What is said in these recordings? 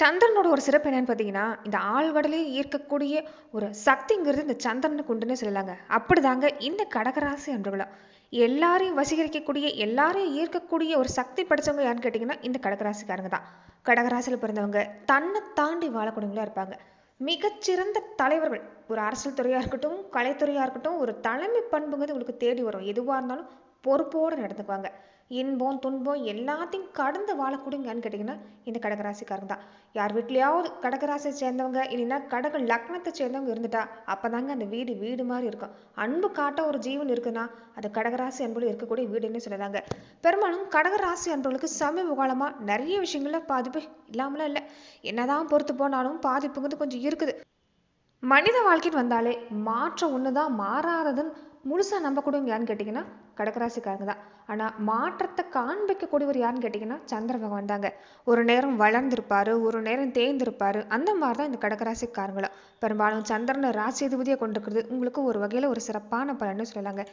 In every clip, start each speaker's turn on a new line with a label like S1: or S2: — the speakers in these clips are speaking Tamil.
S1: சந்திரனோட ஒரு சிறப்பு என்னன்னு பார்த்தீங்கன்னா இந்த ஆழ்கடலே ஈர்க்கக்கூடிய ஒரு சக்திங்கிறது இந்த சந்திரனுக்கு உண்டுன்னு சொல்லலாங்க. அப்படிதாங்க இந்த கடகராசி அன்பர்களும் எல்லாரையும் வசீகரிக்கக்கூடிய எல்லாரையும் ஈர்க்கக்கூடிய ஒரு சக்தி படைச்சவங்க யாருன்னு கேட்டிங்கன்னா இந்த கடகராசிக்காரங்க தான். கடகராசியில் பிறந்தவங்க தன்னை தாண்டி வாழக்கூடியவங்களா இருப்பாங்க. மிகச்சிறந்த தலைவர்கள். ஒரு அரசியல் துறையாக இருக்கட்டும் கலைத்துறையாக இருக்கட்டும் ஒரு தலைமை பண்புங்கிறது உங்களுக்கு தேடி வரும். எதுவாக இருந்தாலும் பொறுப்போடு நடந்துக்குவாங்க. இன்பம் துன்பம் எல்லாத்தையும் கடந்து வாழக்கூடியங்கன்னு கேட்டிங்கன்னா இந்த கடகராசிக்காரங்க தான். யார் வீட்லேயாவது கடகராசியை சேர்ந்தவங்க இல்லைன்னா கடக லக்னத்தை சேர்ந்தவங்க இருந்துட்டா அப்போதாங்க அந்த வீடு வீடு மாதிரி இருக்கும். அன்பு காட்ட ஒரு ஜீவன் இருக்குன்னா அது கடகராசி அன்புல இருக்கக்கூடிய வீடுன்னு சொல்லுறாங்க பெரும்பாலும் கடகராசி அன்புகளுக்கு சமீப காலமாக நிறைய விஷயங்கள்ல பாதிப்பு இல்லாமலாம் இல்லை. என்னதான் பொறுத்து போனாலும் பாதிப்புங்கிறது கொஞ்சம் இருக்குது. மனித வாழ்க்கைன்னு வந்தாலே மாற்றம் ஒன்று தான் மாறாததுன்னு முழுசாக நம்பக்கூடியவங்க கேட்டிங்கன்னா கடகராசிக்காரங்க தான். ஆனால் மாற்றத்தை காண்பிக்கக்கூடியவர் யாருன்னு கேட்டிங்கன்னா சந்திர பகவான் தாங்க. ஒரு நேரம் வளர்ந்துருப்பாரு ஒரு நேரம் தேய்ந்திருப்பாரு அந்த மாதிரி தான் இந்த கடகராசிக்காரங்களும் பெரும்பாலும் சந்திரனை ராசி அதிபதியாக கொண்டிருக்கிறது உங்களுக்கு ஒரு வகையில் ஒரு சிறப்பான பலன்னு சொல்லலாங்க.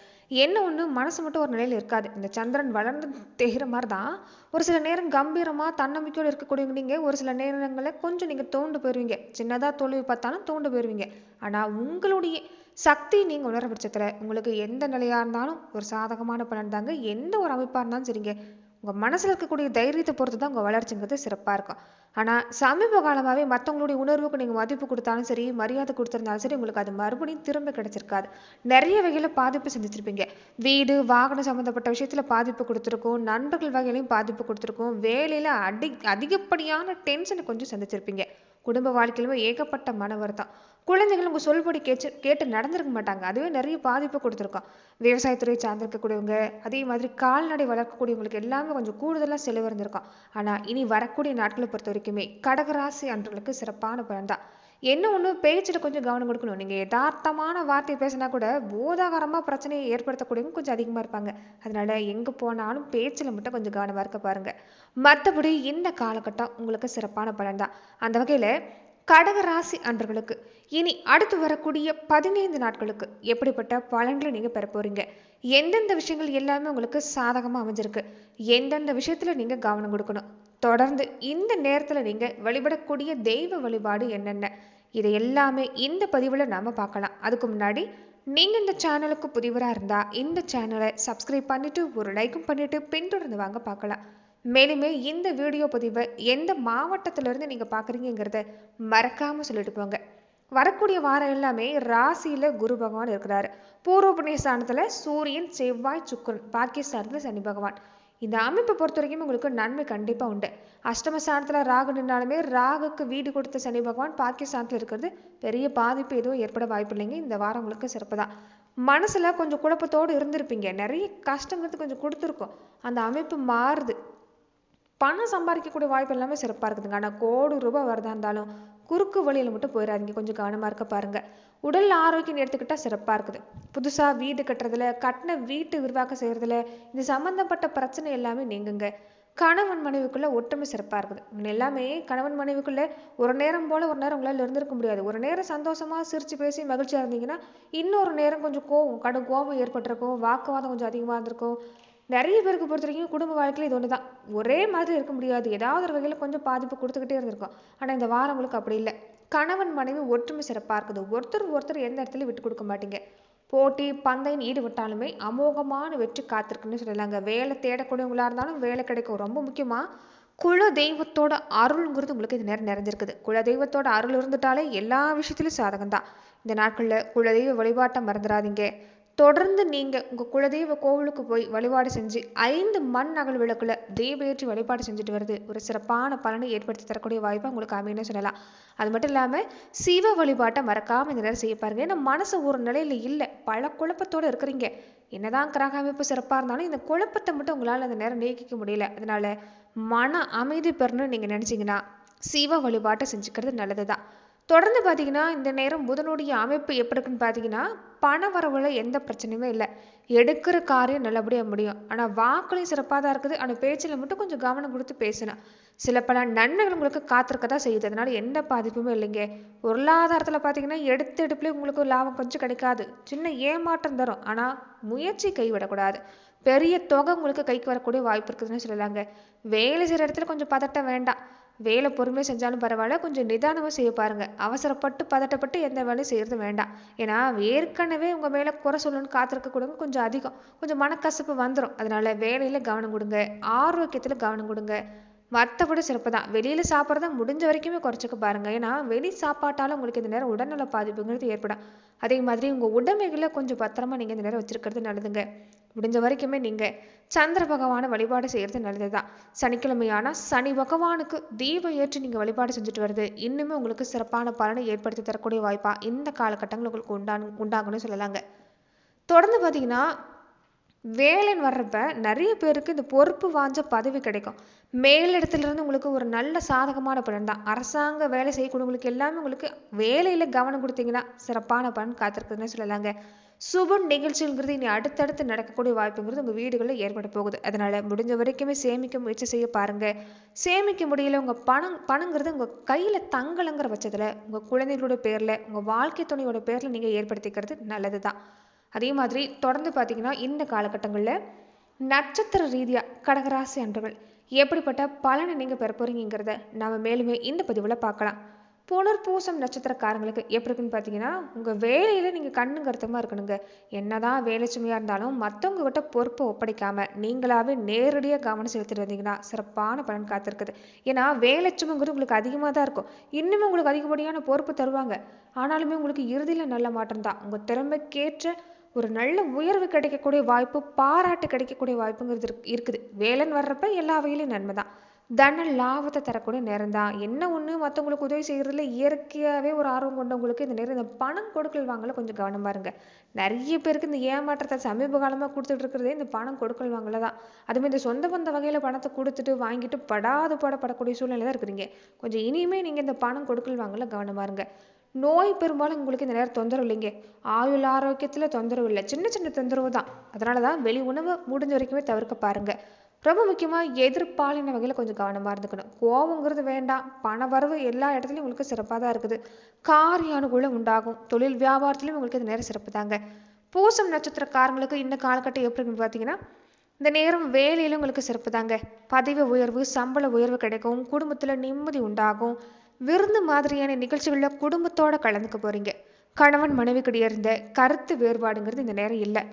S1: என்ன ஒன்று மனசு மட்டும் ஒரு நிலையில் இருக்காது. இந்த சந்திரன் வளர்ந்து தேகிற மாதிரி தான் ஒரு சில நேரம் கம்பீரமாக தன்னம்பிக்கையோடு இருக்கக்கூடியவங்க நீங்கள் ஒரு சில நேரங்களில் கொஞ்சம் நீங்கள் தோண்டு போயிருவீங்க. சின்னதாக தோல்வி பார்த்தாலும் தோண்டு போயிருவீங்க. ஆனால் உங்களுடைய சக்தி நீங்கள் உணர பட்சத்தில் உங்களுக்கு எந்த நிலையாக இருந்தாலும் ஒரு சாதகமான பலன் தாங்க. எந்த ஒரு அமைப்பாக இருந்தாலும் சரிங்க. உங்கள் மனசில் இருக்கக்கூடிய தைரியத்தை பொறுத்து தான் உங்கள் வளர்ச்சிங்கிறது சிறப்பாக இருக்கும். ஆனால் சமீப காலமாகவே மற்றவங்களுடைய உணர்வுக்கு நீங்கள் மதிப்பு கொடுத்தாலும் சரி மரியாதை கொடுத்துருந்தாலும் சரி உங்களுக்கு அது மறுபடியும் திரும்ப கிடைச்சிருக்காது. நிறைய வகையில் பாதிப்பு சந்திச்சிருப்பீங்க. வீடு வாகனம் சம்மந்தப்பட்ட விஷயத்தில் பாதிப்பு கொடுத்துருக்கோம் நண்பர்கள் வகையிலையும் பாதிப்பு கொடுத்துருக்கோம் வேலையில் அடி அதிகப்படியான டென்ஷனை கொஞ்சம் சந்திச்சிருப்பீங்க. குடும்ப வாழ்க்கையிலுமே ஏகப்பட்ட மன வருத்தம் குழந்தைகள் உங்கள் சொல்படி கேட்டு கேட்டு நடந்திருக்க மாட்டாங்க. அதுவே நிறைய பாதிப்பு கொடுத்துருக்கோம். விவசாயத்துறை சார்ந்திருக்கக்கூடியவங்க அதே மாதிரி கால்நடை வளர்க்கக்கூடியவங்களுக்கு எல்லாமே கொஞ்சம் கூடுதலாக செலவு இருந்திருக்கும். ஆனால் இனி வரக்கூடிய நாட்களை பொறுத்த வரைக்குமே கடகராசி அன்றர்களுக்கு சிறப்பான பலன் தான். என்ன ஒன்று பேச்சில் கொஞ்சம் கவனம் கொடுக்கணும். நீங்கள் யதார்த்தமான வார்த்தை பேசினா கூட போதாகரமாக பிரச்சனையை ஏற்படுத்தக்கூடியவங்க கொஞ்சம் அதிகமாக இருப்பாங்க. அதனால எங்கே போனாலும் பேச்சில் மட்டும் கொஞ்சம் கவனமாக இருக்க பாருங்க. மற்றபடி இந்த காலகட்டம் உங்களுக்கு சிறப்பான பலன் தான். அந்த வகையில் கடக ராசி அன்பர்களுக்கு இனி அடுத்து வரக்கூடிய பதினைந்து நாட்களுக்கு எப்படிப்பட்ட பலன்களை நீங்கள் பெற போறீங்க? எந்தெந்த விஷயங்கள் எல்லாமே உங்களுக்கு சாதகமாக அமைஞ்சிருக்கு? எந்தெந்த விஷயத்தில் நீங்கள் கவனம் கொடுக்கணும்? தொடர்ந்து இந்த நேரத்தில் நீங்கள் வழிபடக்கூடிய தெய்வ வழிபாடு என்னென்ன? இதை எல்லாமே இந்த பதிவில் நாம் பார்க்கலாம். அதுக்கு முன்னாடி நீங்கள் இந்த சேனலுக்கு புதிவராக இருந்தால் இந்த சேனலை சப்ஸ்கிரைப் பண்ணிவிட்டு ஒரு லைக்கும் பண்ணிவிட்டு பின்தொடர்ந்து வாங்க பார்க்கலாம். மேலுமே இந்த வீடியோ பதிவை எந்த மாவட்டத்திலிருந்து நீங்கள் பார்க்குறீங்கிறத மறக்காமல் சொல்லிட்டு போங்க. வரக்கூடிய வாரம் எல்லாமே ராசியில் குரு பகவான் இருக்கிறாரு. பூர்வ புண்ணிய ஸ்தானத்தில் சூரியன் செவ்வாய் சுக்கரன் பாகிஸ்தானத்தில் சனி பகவான். இந்த அமைப்பை பொறுத்த வரைக்கும் உங்களுக்கு நன்மை கண்டிப்பாக உண்டு. அஷ்டம ஸ்தானத்தில் ராகு நின்றாலுமே ராகுக்கு வீடு கொடுத்த சனி பகவான் பாகிஸ்தானத்தில் இருக்கிறது பெரிய பாதிப்பு எதுவும் ஏற்பட வாய்ப்பு இல்லைங்க. இந்த வாரம் உங்களுக்கு சிறப்பு தான். மனசில் கொஞ்சம் குழப்பத்தோடு இருந்திருப்பீங்க. நிறைய கஷ்டங்கிறது கொஞ்சம் கொடுத்துருக்கோம். அந்த அமைப்பு மாறுது. பணம் சம்பாதிக்கக்கூடிய வாய்ப்பு எல்லாமே சிறப்பாக இருக்குதுங்க. ஆனால் கோடி ரூபாய் வரதா இருந்தாலும் குறுக்கு வழியில் மட்டும் போயிடாதீங்க கொஞ்சம் கவனமாக இருக்க பாருங்க. உடல் ஆரோக்கியம் எடுத்துக்கிட்டால் சிறப்பாக இருக்குது. புதுசாக வீடு கட்டுறதுல கட்டின வீட்டு விரிவாக்கம் செய்கிறதுல இது சம்மந்தப்பட்ட பிரச்சனை எல்லாமே நீங்குங்க. கணவன் மனைவிக்குள்ளே ஒற்றுமை சிறப்பாக இருக்குது. எல்லாமே கணவன் மனைவிக்குள்ளே ஒரு நேரம் போல் ஒரு நேரம் உங்களால் இருந்திருக்க முடியாது. ஒரு நேரம் சந்தோஷமாக சிரித்து பேசி மகிழ்ச்சியாக இருந்தீங்கன்னா இன்னொரு நேரம் கொஞ்சம் கோவம் கடும் கோபம் ஏற்பட்டிருக்கும். வாக்குவாதம் கொஞ்சம் அதிகமாக இருந்திருக்கும். நிறைய பேருக்கு பொறுத்த வரைக்கும் குடும்ப வாழ்க்கையில் இது ஒன்று தான் ஒரே மாதிரி இருக்க முடியாது. ஏதாவது ஒரு வகையில் கொஞ்சம் பாதிப்பு கொடுத்துக்கிட்டே இருந்திருக்கும். ஆனால் இந்த வாரம் உங்களுக்கு அப்படி இல்லை. கணவன் மனைவி ஒற்றுமை சிறப்பாக இருக்குது. ஒருத்தர் ஒருத்தர் எந்த இடத்துல விட்டு கொடுக்க மாட்டீங்க. போட்டி பந்தயம் ஈடுபட்டாலுமே அமோகமான வெற்றி காத்திருக்குன்னு சொல்லலாங்க. வேலை தேடக்கூடியவங்களா இருந்தாலும் வேலை கிடைக்கும். ரொம்ப முக்கியமாக குல தெய்வத்தோட அருள்ங்கிறது உங்களுக்கு இது நேரம் நிறைஞ்சிருக்குது. குல தெய்வத்தோட அருள் இருந்துட்டாலே எல்லா விஷயத்திலும் சாதகம் தான் இந்த நாட்களில் குலதெய்வ வழிபாட்டை மறந்துடாதீங்க. தொடர்ந்து நீங்கள் உங்கள் குலதெய்வ கோவிலுக்கு போய் வழிபாடு செஞ்சு ஐந்து மண் அகல் விளக்குல தெய்வ ஏற்றி வழிபாடு செஞ்சுட்டு வருது ஒரு சிறப்பான பலனை ஏற்படுத்தி தரக்கூடிய வாய்ப்பை உங்களுக்கு அமைன்னு சொல்லலாம். அது மட்டும் இல்லாமல் சிவ வழிபாட்டை மறக்காமல் இந்த நேரம் செய்ய பாருங்க. ஏன்னா மனசு ஒரு நிலையில் இல்லை. பல குழப்பத்தோடு இருக்கிறீங்க. என்னதான் கிரக அமைப்பு சிறப்பாக இருந்தாலும் இந்த குழப்பத்தை மட்டும் உங்களால் அந்த நேரம் நீக்கிக்க முடியல. அதனால மன அமைதி பெறணும்னு நீங்கள் நினச்சிங்கன்னா சிவ வழிபாட்டை செஞ்சுக்கிறது நல்லது தான் தொடர்ந்து பார்த்தீங்கன்னா இந்த நேரம் புதனுடைய அமைப்பு எப்படி இருக்குன்னு பார்த்தீங்கன்னா பண வரவுல எந்த பிரச்சனையுமே இல்லை. எடுக்கிற காரியம் நல்லபடியாக முடியும். ஆனால் வாக்குலையும் சிறப்பாக தான் இருக்குது. ஆனால் பேச்சில் மட்டும் கொஞ்சம் கவனம் கொடுத்து பேசணும் சில பல நன்மைகள் உங்களுக்கு காத்திருக்க தான் செய்யுது. அதனால எந்த பாதிப்புமே இல்லைங்க. பொருளாதாரத்தில் பார்த்தீங்கன்னா எடுத்து எடுப்புலேயே உங்களுக்கு லாபம் கொஞ்சம் கிடைக்காது. சின்ன ஏமாற்றம் தரும். ஆனால் முயற்சி கைவிடக்கூடாது. பெரிய தொகை உங்களுக்கு கைக்கு வரக்கூடிய வாய்ப்பு இருக்குதுன்னு சொல்லலாங்க. வேலை செய்கிற இடத்துல கொஞ்சம் பதட்டம் வேண்டாம். வேலை பொறுமையாக செஞ்சாலும் பரவாயில்ல கொஞ்சம் நிதானமாக செய்ய பாருங்க. அவசரப்பட்டு பதட்டப்பட்டு எந்த வேலையும் செய்கிறது வேண்டாம். ஏன்னா ஏற்கனவே உங்கள் மேலே குறை சொல்லணும்னு காத்திருக்க கொடுங்க கொஞ்சம் அதிகம். கொஞ்சம் மனக்கசப்பு வந்துடும் அதனால வேலையில் கவனம் கொடுங்க. ஆரோக்கியத்தில் கவனம் கொடுங்க. மற்றபடி சிறப்பு தான். வெளியில் சாப்பிட்றத முடிஞ்ச வரைக்குமே குறைச்சிக்க பாருங்கள் ஏன்னா வெளி சாப்பாட்டால் உங்களுக்கு இந்த நேரம் உடல்நல பாதிப்புங்கிறது ஏற்படும். அதே மாதிரி உங்கள் உடைமைகளை கொஞ்சம் பத்திரமா நீங்கள் இந்த நேரம் வச்சிருக்கிறது நல்லதுங்க. முடிஞ்ச வரைக்குமே நீங்கள் சந்திர பகவானை வழிபாடு செய்கிறது நல்லது தான். சனிக்கிழமையான சனி பகவானுக்கு தீபம் ஏற்றி நீங்கள் வழிபாடு செஞ்சுட்டு வருது இன்னுமே உங்களுக்கு சிறப்பான பலனை ஏற்படுத்தி தரக்கூடிய வாய்ப்பாக இந்த காலகட்டங்கள் உங்களுக்கு உண்டான உண்டாகும்னு சொல்லலாங்க. தொடர்ந்து பார்த்தீங்கன்னா வேலைன்னு வர்றப்ப நிறைய பேருக்கு இந்த பொறுப்பு வாஞ்ச பதவி கிடைக்கும். மேலிடத்துல இருந்து உங்களுக்கு ஒரு நல்ல சாதகமான பலன் தான். அரசாங்க வேலை செய்யக்கூடியவங்களுக்கு எல்லாமே உங்களுக்கு வேலையில் கவனம் கொடுத்தீங்கன்னா சிறப்பான பலன் காத்திருக்குதுன்னு சொல்லலாங்க. சுப நிகழ்ச்சிங்கிறது இனி அடுத்தடுத்து நடக்கக்கூடிய வாய்ப்புங்கிறது உங்கள் வீடுகளில் ஏற்பட போகுது. அதனால் முடிஞ்ச வரைக்குமே சேமிக்க முயற்சி செய்ய பாருங்கள் சேமிக்க முடியல உங்கள் பணம் பணங்கிறது உங்கள் கையில் தங்கலங்கிற பட்சத்தில் உங்கள் குழந்தைகளோட பேரில் உங்கள் வாழ்க்கை துணையோட பேரில் நீங்கள் ஏற்படுத்திக்கிறது நல்லது தான் அதே மாதிரி தொடர்ந்து பார்த்தீங்கன்னா இந்த காலகட்டங்களில் நட்சத்திர ரீதியாக கடகராசி அன்பர்கள் எப்படிப்பட்ட பலனை நீங்கள் பெற போறீங்கிறத நம்ம மேலுமே இந்த பதிவில் பார்க்கலாம். புனர்பூசம் நட்சத்திரக்காரங்களுக்கு எப்படி இருக்குன்னு பார்த்தீங்கன்னா உங்கள் வேலையில் நீங்கள் கண்ணு கருத்தமாக இருக்கணுங்க. என்னதான் வேலை சுமையாக இருந்தாலும் மற்றவங்ககிட்ட பொறுப்பை ஒப்படைக்காமல் நீங்களாவே நேரடியாக கவனம் செலுத்திட்டு வந்தீங்கன்னா சிறப்பான பலன் காத்திருக்குது. ஏன்னா வேலை சுமைங்கிறது உங்களுக்கு அதிகமாக தான் இருக்கும். இன்னுமே உங்களுக்கு அதிகப்படியான பொறுப்பு தருவாங்க. ஆனாலுமே உங்களுக்கு இறுதியில் நல்ல மாற்றம் தான் உங்கள் திறமைக்கேற்ற ஒரு நல்ல உயர்வு கிடைக்கக்கூடிய வாய்ப்பு பாராட்டு கிடைக்கக்கூடிய வாய்ப்புங்கிறது இருக்கு- இருக்குது. வேலைன்னு வர்றப்ப எல்லா வகையிலும் நன்மை தான். தன லாபத்தை தரக்கூடிய நேரம் தான். என்ன ஒன்று மற்றவங்களுக்கு உதவி செய்கிறதுல இயற்கையாகவே ஒரு ஆர்வம் கொண்டவங்களுக்கு இந்த நேரம் இந்த பணம் கொடுக்கல் வாங்கல கொஞ்சம் கவனமா இருங்க. நிறைய பேருக்கு இந்த ஏமாற்றத்தை சமீப காலமாக கொடுத்துட்டு இருக்கிறதே இந்த பணம் கொடுக்கல் வாங்கல தான். அதுமாதிரி இந்த சொந்த பந்த வகையில் பணத்தை கொடுத்துட்டு வாங்கிட்டு படாது படப்படக்கூடிய சூழ்நிலை தான் இருக்கிறீங்க. கொஞ்சம் இனிமே நீங்கள் இந்த பணம் கொடுக்கல் வாங்கல கவனமாக இருங்க. நோய் பெரும்பாலும் உங்களுக்கு இந்த நேரம் தொந்தரவு இல்லைங்க. ஆயுள் ஆரோக்கியத்தில் தொந்தரவு இல்லை. சின்ன சின்ன தொந்தரவு தான். அதனால தான் வெளி உணவு முடிஞ்ச வரைக்குமே தவிர்க்க பாருங்க. ரொம்ப முக்கியமாக எதிர்ப்பாலின வகையில் கொஞ்சம் கவனமாக இருந்துக்கணும். கோவங்கிறது வேண்டாம். பண வரவு எல்லா இடத்துலையும் உங்களுக்கு சிறப்பாக தான் இருக்குது. காரிய அனுகூலம் உண்டாகும். தொழில் வியாபாரத்துலையும் உங்களுக்கு இந்த நேரம் சிறப்பு தாங்க. பூசம் நட்சத்திரக்காரங்களுக்கு இந்த காலகட்டம் எப்படின்னு பார்த்தீங்கன்னா இந்த நேரம் வேலையில உங்களுக்கு சிறப்பு தாங்க. பதவி உயர்வு சம்பள உயர்வு கிடைக்கும். குடும்பத்தில் நிம்மதி உண்டாகும். விருந்து மாதிரியான நிகழ்ச்சிகளில் குடும்பத்தோட கலந்துக்க போறீங்க. கணவன் மனைவி இருந்த கருத்து வேறுபாடுங்கிறது இந்த நேரம் இல்லை.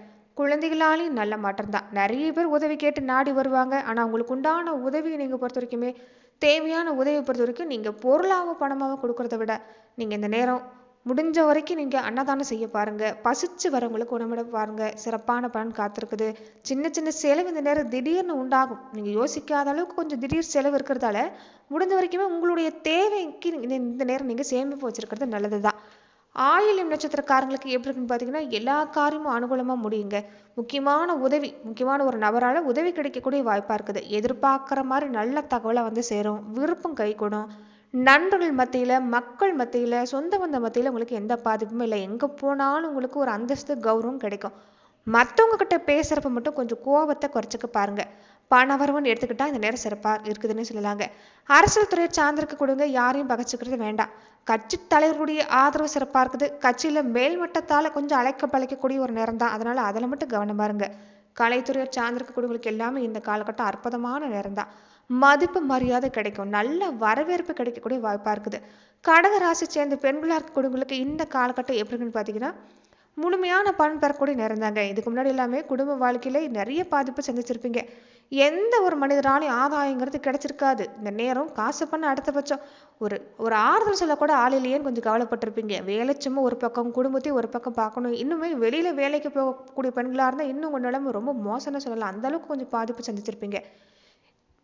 S1: குழந்தைகளாலையும் நல்ல மாற்றம் தான். நிறைய பேர் உதவி கேட்டு நாடி வருவாங்க. ஆனால் உங்களுக்கு உண்டான உதவியை நீங்கள் பொறுத்த வரைக்குமே தேவையான உதவியை பொறுத்த வரைக்கும் நீங்கள் பொருளாவோ பணமாக கொடுக்கறத விட நீங்கள் இந்த நேரம் முடிஞ்ச வரைக்கும் நீங்கள் அன்னதானம் செய்ய பாருங்க. பசிச்சு வரவங்களுக்கு உணவிட பாருங்க. சிறப்பான பலன் காத்திருக்குது. சின்ன சின்ன செலவு இந்த நேரம் திடீர்னு உண்டாகும். நீங்கள் யோசிக்காத அளவுக்கு கொஞ்சம் திடீர் செலவு இருக்கிறதால முடிஞ்ச வரைக்குமே உங்களுடைய தேவை இந்த இந்த நேரம் நீங்கள் சேமிப்பு வச்சிருக்கிறது நல்லது தான் ஆயிலியம் நட்சத்திரக்காரங்களுக்கு எப்படி இருக்குன்னு பார்த்தீங்கன்னா எல்லா காரியமும் அனுகூலமாக முடியுங்க. முக்கியமான உதவி முக்கியமான ஒரு நபரால் உதவி கிடைக்கக்கூடிய வாய்ப்பாக இருக்குது. எதிர்பார்க்குற மாதிரி நல்ல தகவலை வந்து சேரும். விருப்பம் கைகூடும். நண்பர்கள் மத்தியில் மக்கள் மத்தியில் சொந்த பந்த மத்தியில் உங்களுக்கு எந்த பாதிப்புமே இல்லை. எங்கே போனாலும் உங்களுக்கு ஒரு அந்தஸ்து கௌரவம் கிடைக்கும். மற்றவங்க கிட்ட பேசுகிறப்ப மட்டும் கொஞ்சம் கோபத்தை குறைச்சிக்க பாருங்க. பணவரவன் எடுத்துக்கிட்டா இந்த நேரம் சிறப்பாக இருக்குதுன்னு சொல்லலாங்க. அரசியல் துறையை சார்ந்திருக்க கொடுங்க யாரையும் பகச்சுக்கிறது வேண்டாம். கட்சி தலைவருடைய ஆதரவு சிறப்பாக இருக்குது. கட்சியில் மேல்மட்டத்தால் கொஞ்சம் அழைக்க பழைக்கக்கூடிய ஒரு நேரம் தான் அதனால் அதில் மட்டும் கவனமா இருங்க கலைத்துறையை சார்ந்திருக்கக்கூடியவங்களுக்கு எல்லாமே இந்த காலகட்டம் அற்புதமான நேரம் தான் மதிப்பு மரியாதை கிடைக்கும். நல்ல வரவேற்பு கிடைக்கக்கூடிய வாய்ப்பாக இருக்குது. கடக ராசி சேர்ந்த பெண்களாக இருக்கக்கூடியவங்களுக்கு இந்த காலகட்டம் எப்படின்னு பார்த்தீங்கன்னா முழுமையான பலன் பெறக்கூடிய நேரம் தாங்க இதுக்கு முன்னாடி எல்லாமே குடும்ப வாழ்க்கையில நிறைய பாதிப்பு சந்திச்சிருப்பீங்க. எந்த ஒரு மனிதராலையும் ஆதாயங்கிறது கிடைச்சிருக்காது. இந்த நேரம் காசு பண்ண அடுத்தபட்சம் ஒரு ஒரு ஆறுதல் சொல்லக்கூட ஆள் இல்லையேன்னு கொஞ்சம் கவலைப்பட்டிருப்பீங்க. வேலை சும்மா ஒரு பக்கம் குடும்பத்தையும் ஒரு பக்கம் பார்க்கணும். இன்னுமே வெளியில வேலைக்கு போகக்கூடிய பெண்களாக இருந்தால் இன்னும் உங்க நிலைமை ரொம்ப மோசம்னு சொல்லலாம். அந்த அளவுக்கு கொஞ்சம் பாதிப்பு சந்திச்சிருப்பீங்க.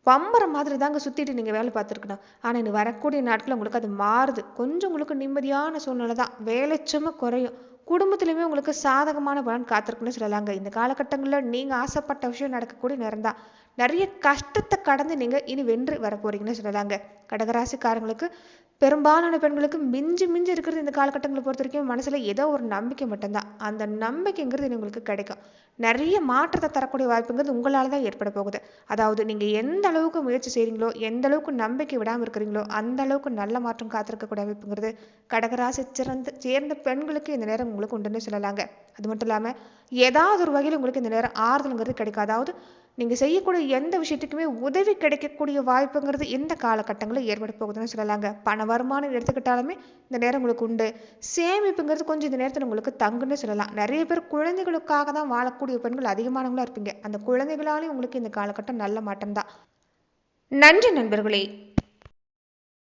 S1: பம்பர மாதிரி தாங்க சுத்திட்டு நீங்க வேலை பார்த்துருக்கணும். ஆனா இனி வரக்கூடிய நாட்கள் உங்களுக்கு அது மாறுது. கொஞ்சம் உங்களுக்கு நிம்மதியான சூழ்நிலை தான் வேலைச்சமும் குறையும். குடும்பத்துலேயுமே உங்களுக்கு சாதகமான பலன் காத்திருக்குன்னு சொல்லலாங்க. இந்த காலகட்டங்களில் நீங்கள் ஆசைப்பட்ட விஷயம் நடக்கக்கூடிய நேரம் தான் நிறைய கஷ்டத்தை கடந்து நீங்கள் இனி வென்று வர போறீங்கன்னு சொல்லலாங்க. கடகராசிக்காரங்களுக்கு பெரும்பாலான பெண்களுக்கு மிஞ்சி மிஞ்சி இருக்கிறது இந்த காலகட்டங்களை பொறுத்த வரைக்கும் மனசில் ஏதோ ஒரு நம்பிக்கை மட்டும்தான். அந்த நம்பிக்கைங்கிறது உங்களுக்கு கிடைக்கும். நிறைய மாற்றத்தை தரக்கூடிய வாய்ப்புங்கிறது உங்களால் தான் ஏற்பட போகுது. அதாவது நீங்கள் எந்த அளவுக்கு முயற்சி செய்கிறீங்களோ எந்த அளவுக்கு நம்பிக்கை விடாமல் இருக்கிறீங்களோ அந்த அளவுக்கு நல்ல மாற்றம் காத்திருக்கக்கூடிய வாய்ப்புங்கிறது கடகராசி சிறந்த சேர்ந்த பெண்களுக்கு இந்த நேரம் உங்களுக்கு உண்டுன்னு சொல்லலாங்க. அது மட்டும் இல்லாமல் ஏதாவது ஒரு வகையில் உங்களுக்கு இந்த நேரம் ஆறுதலுங்கிறது கிடைக்கும். அதாவது நீங்கள் செய்யக்கூடிய எந்த விஷயத்துக்குமே உதவி கிடைக்கக்கூடிய வாய்ப்புங்கிறது இந்த காலகட்டங்களில் ஏற்பட போகுதுன்னு சொல்லலாங்க. பண வருமானம் எடுத்துக்கிட்டாலுமே இந்த நேரம் உங்களுக்கு உண்டு. சேமிப்புங்கிறது கொஞ்சம் இந்த நேரத்தில் உங்களுக்கு தங்குன்னு சொல்லலாம். நிறைய பேர் குழந்தைகளுக்காக தான் வாழக்கூடிய பெண்கள் அதிகமானவங்களா இருப்பீங்க. அந்த குழந்தைகளாலேயும் உங்களுக்கு இந்த காலகட்டம் நல்ல மாற்றம் தான் நன்றி நண்பர்களே.